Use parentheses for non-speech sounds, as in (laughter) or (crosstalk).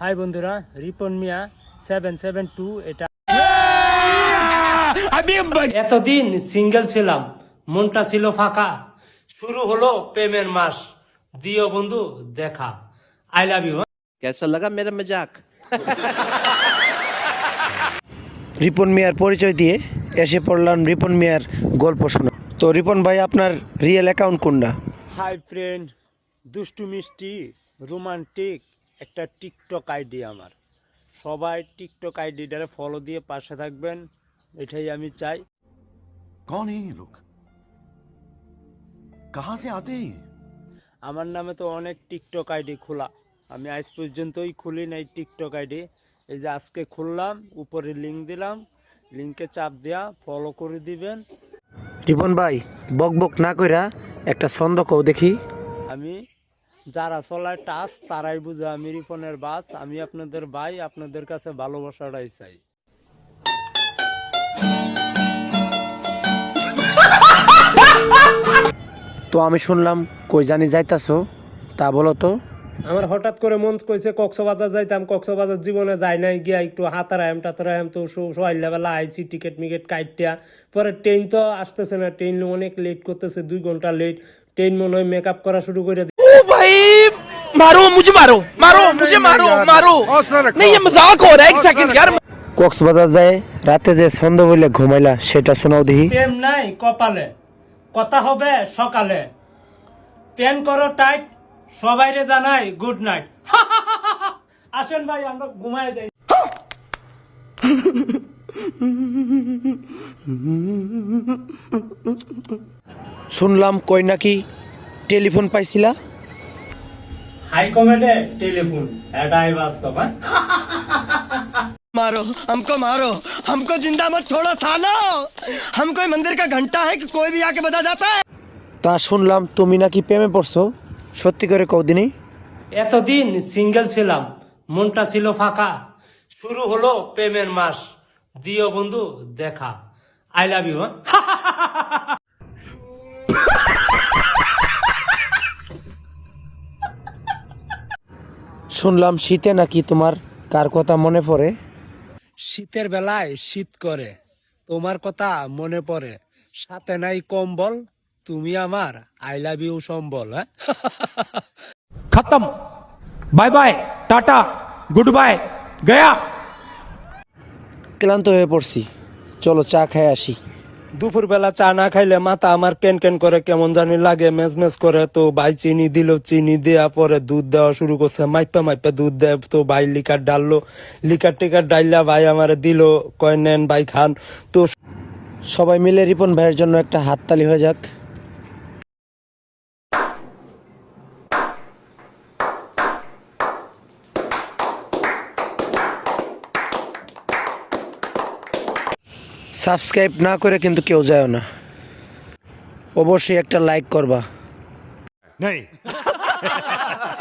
High বন্ধুরা Ripon Mia seven seven two এটা এতদিন সিঙ্গেল ছিলাম মনটা ছিল ফাঁকা। শুরু হলো প্রেমের মাস। দিও বন্ধু দেখা। আই লাভ ইউ কেসা লাগা মেরে মজাক রিপন মিয়ার পরিচয় দিয়ে এসে পড়লাম রিপন মিয়ার গল্প শুনে। তো রিপন ভাই আপনার রিয়েল অ্যাকাউন্ট কোনটা? হাই ফ্রেন্ড দুষ্টু মিষ্টি রোমান্টিক একটা টিকটক আইডি আমার। সবাই টিকটক আইডিটারে ফলো দিয়ে পাশে থাকবেন এটাই আমি চাই। কন লোক কাহা আতে আমার নামে তো অনেক টিকটক আইডি খোলা। আমি আজ পর্যন্তই খুলি নাই টিকটক আইডি। এই যে আজকে খুললাম উপরে লিঙ্ক দিলাম লিঙ্কে চাপ দেয়া ফলো করে দিবেন। টিপন ভাই বক বক না কইরা একটা ছন্দ কও দেখি। আমি যারা চলায় টাচ তারাই বুঝে আমি রিপনের বাস আমি আপনাদের ভাই আপনাদের কাছে ভালোবাসাটাই চাই। তো আমি শুনলাম কই জানি যাইতাছো তা বলো তো। আমার হঠাৎ করে মন কইছে কক্সবাজার যাইতাম কক্সবাজার জীবনে যাই নাই গিয়া একটু হাতারায়াম টাতারায়াম তো সোয়াইলা বেলা আইছি টিকিট মিকেট কাইটিয়া পরে ট্রেন তো আসতেছে না ট্রেন অনেক লেট করতেছে দুই ঘণ্টা লেট ট্রেন মনে হয় মেকআপ করা শুরু করে मारो मुझे मारो मारो मुझे मारो मारो नहीं ये मजाक हो रहा है एक सेकंड यार কক্সবাজার যায় রাতে যে ছন্দ বলে ঘুমাইলা সেটা শোনাও দেখি প্রেম নাই কপালে কথা হবে সকালে প্যান করো টাইট সবাইরে জানাই গুড নাইট (laughs) আসেন ভাই আমরা ঘুমায় যাই শুনলাম কই নাকি টেলিফোন পাইছিলা হাই কমেডে টেলিফোন এটাই বাস্তব হ্যাঁ मारो हमको मारो हमको जिंदा मत छोड़ो सालो हम कोई मंदिर का घंटा है कि कोई भी आके बजा जाता है তা শুনলাম তুমি নাকি প্রেমে পড়ছো সত্যি করে কদিনই এতদিন সিঙ্গেল ছিলাম মনটা ছিল ফাঁকা শুরু হলো প্রেমের মাস দিও বন্ধু দেখা আই লাভ ইউ শুনলাম শীতে নাকি তোমার কার কথা মনে পড়ে? শীতের বেলায় শীত করে তোমার কথা মনে পড়ে। সাথে নাই কম্বল তুমি আমার আই লাভ ইউ সম্বল হ্যাঁ? (laughs) খতম। Bye bye tata good bye গয়া। ক্লান্ত হয়ে পড়ছি। চলো চা খেয়ে আসি। দুপুর বেলা চা না খাইলে মাথা আমার কেন কেন করে কেমন জানি লাগে, মেজ মেজ করে। তো ভাই চিনি দিল, চিনি দেওয়া পরে দুধ দেওয়া শুরু করছে। মাইপা মাইপা দুধ দেয়, তো ভাই লিকার ডাললো। লিকার টিকার ডাইলা ভাই আমার দিল, কয়, নেন ভাই, খান। তো সবাই মিলে রিপন ভাইয়ের জন্য একটা হাততালি হয়ে যাক। সাবস্ক্রাইব না করে কিন্তু কেউ যায় না। অবশ্যই একটা লাইক করবা। नहीं (laughs)